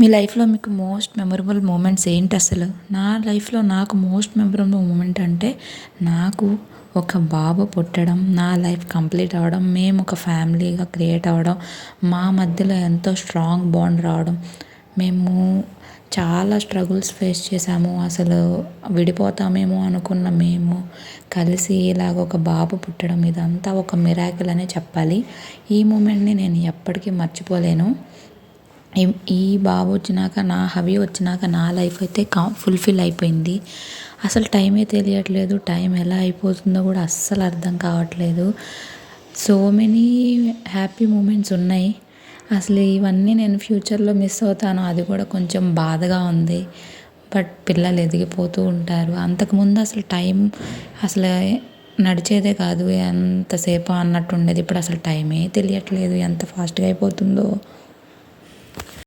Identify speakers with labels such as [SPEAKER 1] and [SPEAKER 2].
[SPEAKER 1] మీ లైఫ్లో మీకు most memorable moments ఏంటి అసలు? నా లైఫ్లో నాకు మోస్ట్ మెమరబుల్ మూమెంట్ అంటే నాకు ఒక బాబు పుట్టడం నా లైఫ్ కంప్లీట్ అవ్వడం మేము ఒక ఫ్యామిలీగా క్రియేట్ అవ్వడం మా మధ్యలో ఎంతో స్ట్రాంగ్ బాండ్ రావడం మేము చాలా స్ట్రగుల్స్ ఫేస్ చేసాము అసలు విడిపోతామేమో అనుకున్న మేము కలిసి ఇలాగ ఒక బాబు పుట్టడం ఇదంతా ఒక మిరాకిల్ అనే చెప్పాలి. ఈ మూమెంట్ని నేను ఎప్పటికీ మర్చిపోలేను. ఈ బాబు వచ్చినాక నా హవి వచ్చినాక నా లైఫ్ అయితే కా ఫుల్ఫిల్ అయిపోయింది. అసలు టైమే తెలియట్లేదు. టైం ఎలా అయిపోతుందో కూడా అస్సలు అర్థం కావట్లేదు. సో మెనీ హ్యాపీ మూమెంట్స్ ఉన్నాయి. అసలు ఇవన్నీ నేను ఫ్యూచర్లో మిస్ అవుతాను. అది కూడా కొంచెం బాధగా ఉంది. బట్ పిల్లలు ఎదిగిపోతూ ఉంటారు. అంతకుముందు అసలు టైం అసలు నడిచేదే కాదు. ఎంతసేపు అన్నట్టు ఉండేది. ఇప్పుడు అసలు టైమే తెలియట్లేదు. ఎంత ఫాస్ట్గా అయిపోతుందో.